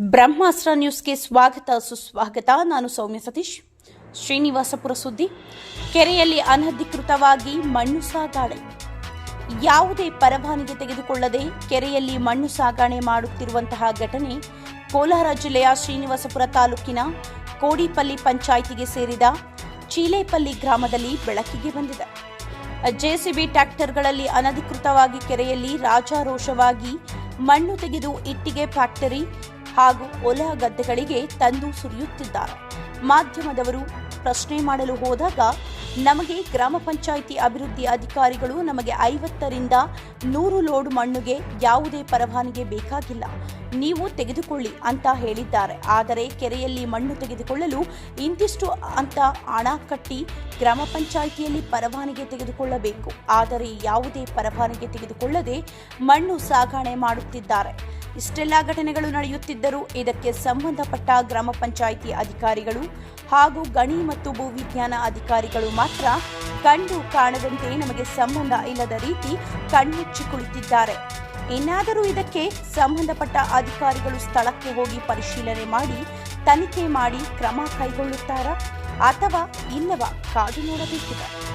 ಬ್ರಹ್ಮಾಸ್ತ್ರ ನ್ಯೂಸ್ಗೆ ಸ್ವಾಗತ, ಸುಸ್ವಾಗತ. ನಾನು ಸೌಮ್ಯ ಸತೀಶ್. ಶ್ರೀನಿವಾಸಪುರ ಸುದ್ದಿ ಕೆರೆಯಲ್ಲಿ ಅನಧಿಕೃತವಾಗಿ ಮಣ್ಣು ಸಾಗಾಣೆ. ಯಾವುದೇ ಪರವಾನಿಗೆ ತೆಗೆದುಕೊಳ್ಳದೆ ಕೆರೆಯಲ್ಲಿ ಮಣ್ಣು ಸಾಗಾಣೆ ಮಾಡುತ್ತಿರುವಂತಹ ಘಟನೆ ಕೋಲಾರ ಜಿಲ್ಲೆಯ ಶ್ರೀನಿವಾಸಪುರ ತಾಲೂಕಿನ ಕೋಡಿಪಲ್ಲಿ ಪಂಚಾಯಿತಿಗೆ ಸೇರಿದ ಚೀಲೇಪಲ್ಲಿ ಗ್ರಾಮದಲ್ಲಿ ಬೆಳಕಿಗೆ ಬಂದಿದೆ. ಜೆಸಿಬಿ ಟ್ರ್ಯಾಕ್ಟರ್ಗಳಲ್ಲಿ ಅನಧಿಕೃತವಾಗಿ ಕೆರೆಯಲ್ಲಿ ರಾಜಾರೋಷವಾಗಿ ಮಣ್ಣು ತೆಗೆದು ಇಟ್ಟಿಗೆ ಫ್ಯಾಕ್ಟರಿ ಹಾಗೂ ಹೊಲ ಗದ್ದೆಗಳಿಗೆ ತಂದು ಸುರಿಯುತ್ತಿದ್ದಾರೆ. ಮಾಧ್ಯಮದವರು ಪ್ರಶ್ನೆ ಮಾಡಲು ಹೋದಾಗ, ನಮಗೆ ಗ್ರಾಮ ಪಂಚಾಯಿತಿ ಅಭಿವೃದ್ಧಿ ಅಧಿಕಾರಿಗಳು ನಮಗೆ ಐವತ್ತರಿಂದ ನೂರು ಲೋಡ್ ಮಣ್ಣುಗೆ ಯಾವುದೇ ಪರವಾನಿಗೆ ಬೇಕಾಗಿಲ್ಲ. ನೀವು ತೆಗೆದುಕೊಳ್ಳಿ ಅಂತ ಹೇಳಿದ್ದಾರೆ. ಆದರೆ ಕೆರೆಯಲ್ಲಿ ಮಣ್ಣು ತೆಗೆದುಕೊಳ್ಳಲು ಇಂತಿಷ್ಟು ಅಂತ ಹಣ ಕಟ್ಟಿ ಗ್ರಾಮ ಪಂಚಾಯಿತಿಯಲ್ಲಿ ಪರವಾನಿಗೆ ತೆಗೆದುಕೊಳ್ಳಬೇಕು. ಆದರೆ ಯಾವುದೇ ಪರವಾನಿಗೆ ತೆಗೆದುಕೊಳ್ಳದೆ ಮಣ್ಣು ಸಾಗಣೆ ಮಾಡುತ್ತಿದ್ದಾರೆ. ಇಷ್ಟೆಲ್ಲ ಘಟನೆಗಳು ನಡೆಯುತ್ತಿದ್ದರೂ ಇದಕ್ಕೆ ಸಂಬಂಧಪಟ್ಟ ಗ್ರಾಮ ಪಂಚಾಯಿತಿ ಅಧಿಕಾರಿಗಳು ಹಾಗೂ ಗಣಿ ಮತ್ತು ಭೂವಿಜ್ಞಾನ ಅಧಿಕಾರಿಗಳು ಮಾತ್ರ ಕಂಡು ಕಾಣದಂತೆ ನಮಗೆ ಸಂಬಂಧ ಇಲ್ಲದ ರೀತಿ ಕಣ್ಮುಚ್ಚಿ ಕುಳಿತಿದ್ದಾರೆ. ಇನ್ನಾದರೂ ಇದಕ್ಕೆ ಸಂಬಂಧಪಟ್ಟ ಅಧಿಕಾರಿಗಳು ಸ್ಥಳಕ್ಕೆ ಹೋಗಿ ಪರಿಶೀಲನೆ ಮಾಡಿ, ತನಿಖೆ ಮಾಡಿ ಕ್ರಮ ಕೈಗೊಳ್ಳುತ್ತಾರಾ ಅಥವಾ ಇಲ್ಲವ ಕಾದು ನೋಡಬೇಕಿದೆ.